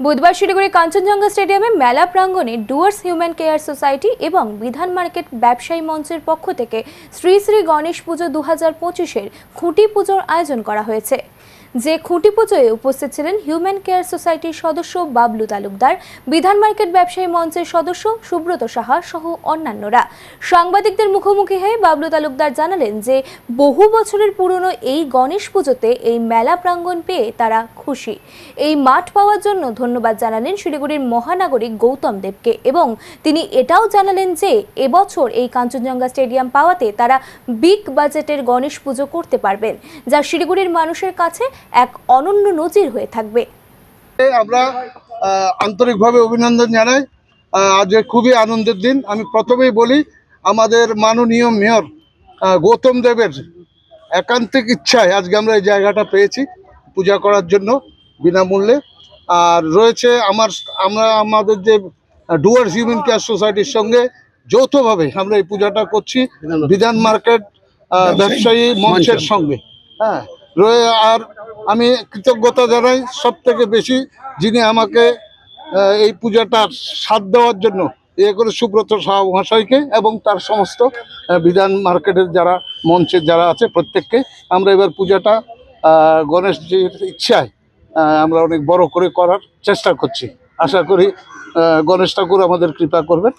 বুধবার শিলিগুড়ি কাঞ্চনজঙ্ঘা স্টেডিয়ামে মেলা প্রাঙ্গণে ডুয়ার্স হিউম্যান কেয়ার সোসাইটি এবং বিধান মার্কেট ব্যবসায়ী মঞ্চের পক্ষ থেকে শ্রী শ্রী গণেশ পুজো দু হাজার পঁচিশের খুঁটি পুজোর আয়োজন করা হয়েছে। যে খুঁটি পুজোয় উপস্থিত ছিলেন হিউম্যান কেয়ার সোসাইটির সদস্য বাবলু তালুকদার, বিধান মার্কেট ব্যবসায়ী মঞ্চের সদস্য সুব্রত সাহা সহ অন্যান্যরা। সাংবাদিকদের মুখোমুখি হয়ে বাবলু তালুকদার জানালেন যে, বহু বছরের পুরনো এই গণেশ পুজোতে এই মেলা প্রাঙ্গণ পেয়ে তারা খুশি। এই মাঠ পাওয়ার জন্য ধন্যবাদ জানালেন শিলিগুড়ির মহানাগরিক গৌতম দেবকে এবং তিনি এটাও জানালেন যে, এবছর এই কাঞ্চনজঙ্ঘা স্টেডিয়াম পাওয়াতে তারা বিগ বাজেটের গণেশ পুজো করতে পারবেন, যা শিলিগুড়ির মানুষের কাছে এক অনন্য নজির হয়ে থাকবে। আমরা আন্তরিকভাবে অভিনন্দন জানাই। আজ খুবই আনন্দের দিন। আমি প্রথমেই বলি আমাদের মাননীয় মেয়র গৌতম দেবের একান্তিক ইচ্ছায় আজকে আমরা এই জায়গাটা পেয়েছি পূজা করার জন্য বিনামূল্যে। আর রয়েছে আমার আমরা আমাদের যে ডুয়ার্স হিউম্যান কেয়ার সোসাইটির সঙ্গে যৌথভাবে আমরা এই পূজাটা করছি বিধান মার্কেট। ব্যবসায়ী মঞ্চের সঙ্গে। হ্যাঁ রয়ে আর আমি কৃতজ্ঞতা জানাই সব থেকে বেশি যিনি আমাকে এই পূজাটার সাথ দেওয়ার জন্য। এ করে সুব্রত সাহা মহাশয়কে এবং তার সমস্ত বিধান মার্কেটের যারা মঞ্চের যারা আছে প্রত্যেককে আমরা এবার পূজাটা গণেশজির ইচ্ছায় আমরা অনেক বড় করে করার চেষ্টা করছি। আশা করি গণেশ ঠাকুর আমাদের কৃপা করবেন।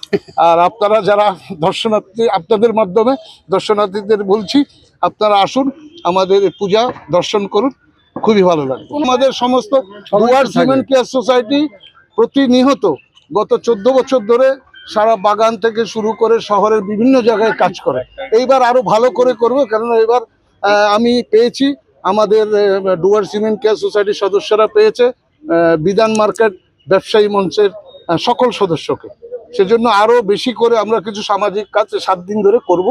আর আপনারা যারা দর্শনার্থী, আপনাদের মাধ্যমে দর্শনার্থীদের বলছি, আপনারা আসুন, আমাদের পূজা দর্শন করুন। খুবই ভালো লাগবে আমাদের সমস্ত ডুয়ার্স হিউম্যান কেয়ার সোসাইটি প্রতিনিহত গত চোদ্দ বছর ধরে সারা বাগান থেকে শুরু করে শহরের বিভিন্ন জায়গায় কাজ করে। এইবার আরও ভালো করে করব কেননা এবার আমি পেয়েছি আমাদের ডুয়ার সিমেন্ট কেয়ার সোসাইটির সদস্যরা পেয়েছে বিধান মার্কেট ব্যবসায়ী মঞ্চের সকল সদস্যকে। সেজন্য আরও বেশি করে আমরা কিছু সামাজিক কাজ সাত দিন ধরে করব।